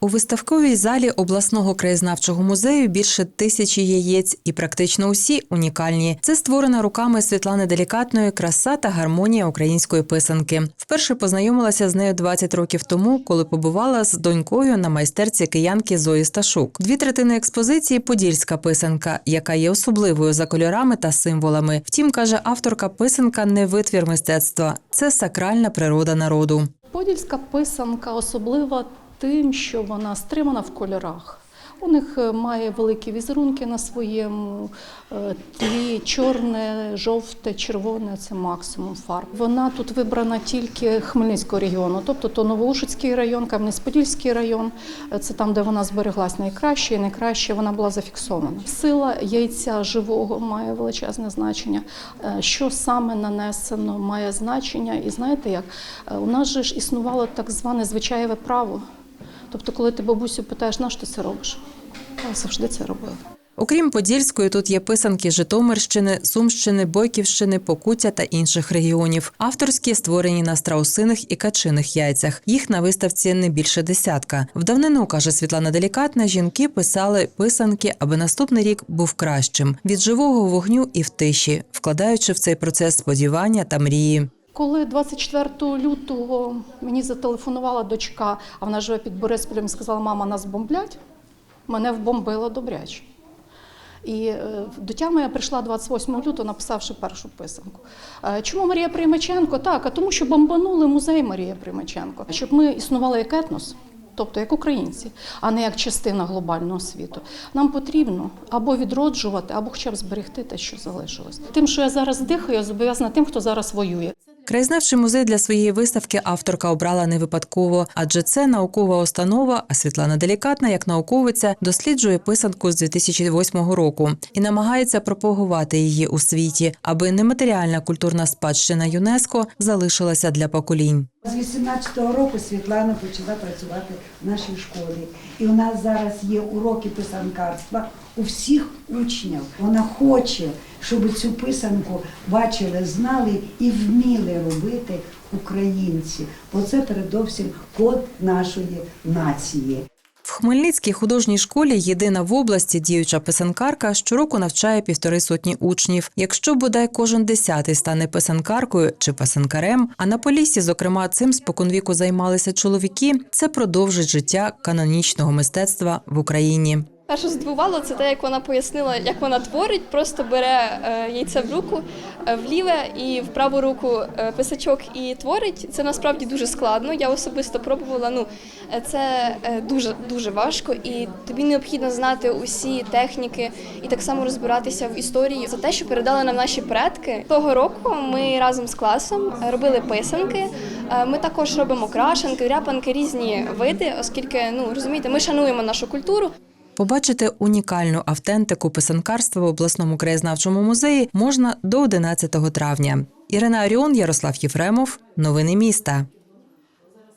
У виставковій залі обласного краєзнавчого музею більше тисячі яєць, і практично усі унікальні. Це створена руками Світлани Делікатної краса та гармонія української писанки. Вперше познайомилася з нею 20 років тому, коли побувала з донькою на майстерці киянки Зої Сташук. Дві третини експозиції подільська писанка, яка є особливою за кольорами та символами. Втім, каже авторка, писанка не витвір мистецтва, це сакральна природа народу. Подільська писанка особлива тим, що вона стримана в кольорах. У них е, має великі візерунки на своєму е, тлі, чорне, жовте, червоне це максимум фарб. Вона тут вибрана тільки Хмельницького регіону, тобто то Новоушицький район, Кам'янець-Подільський район. Е, Це там, де вона збереглась найкраще і найкраще вона була зафіксована. Сила яйця живого має величезне значення. Що саме нанесено, має значення. І знаєте як? У нас же ж існувало так зване звичаєве право. Тобто, коли ти бабусю питаєш, на що ти це робиш? Я завжди це робила. Окрім Подільської, тут є писанки Житомирщини, Сумщини, Бойківщини, Покуття та інших регіонів. Авторські створені на страусиних і качиних яйцях. Їх на виставці не більше десятка. В давнину, каже Світлана Делікатна, жінки писали писанки, аби наступний рік був кращим від живого вогню і в тиші, вкладаючи в цей процес сподівання та мрії. Коли 24 лютого мені зателефонувала дочка, а вона живе під Борисполем, і сказала, мама, нас бомблять, мене вбомбило добряче. І е, до тями я прийшла 28 лютого, написавши першу писанку. Е, Чому Марія Приймаченко? Так, а тому, що бомбанули музей Марія Приймаченко, щоб ми існували як етнос. Тобто як українці, а не як частина глобального світу. Нам потрібно або відроджувати, або хоча б зберегти те, що залишилось. Тим, що я зараз дихаю, я зобов'язана тим, хто зараз воює. Краєзнавчий музей для своєї виставки авторка обрала не випадково, адже це наукова установа. А Світлана Делікатна, як науковиця, досліджує писанку з 2008 року і намагається пропагувати її у світі, аби нематеріальна культурна спадщина ЮНЕСКО залишилася для поколінь. З 18-го року Світлана почала працювати в нашій школі. І у нас зараз є уроки писанкарства у всіх учнів. Вона хоче, щоб цю писанку бачили, знали і вміли робити українці. Бо це передовсім код нашої нації. В Хмельницькій художній школі єдина в області діюча писанкарка щороку навчає півтори сотні учнів. Якщо бодай кожен десятий стане писанкаркою чи писанкарем, а на Поліссі, зокрема, цим споконвіку займалися чоловіки, це продовжить життя канонічного мистецтва в Україні. Перше здивувало це те, як вона пояснила, як вона творить, просто бере е, яйце в руку, е, в ліве і в праву руку е, писачок і творить. Це насправді дуже складно. Я особисто пробувала. Ну це дуже дуже важко, і тобі необхідно знати усі техніки і так само розбиратися в історії за те, що передали нам наші предки. Того року ми разом з класом робили писанки. Ми також робимо крашенки, ряпанки, різні види, оскільки ну розумієте, ми шануємо нашу культуру. Побачити унікальну автентику писанкарства в обласному краєзнавчому музеї можна до 11 травня. Ірина Аріон, Ярослав Єфремов. Новини міста.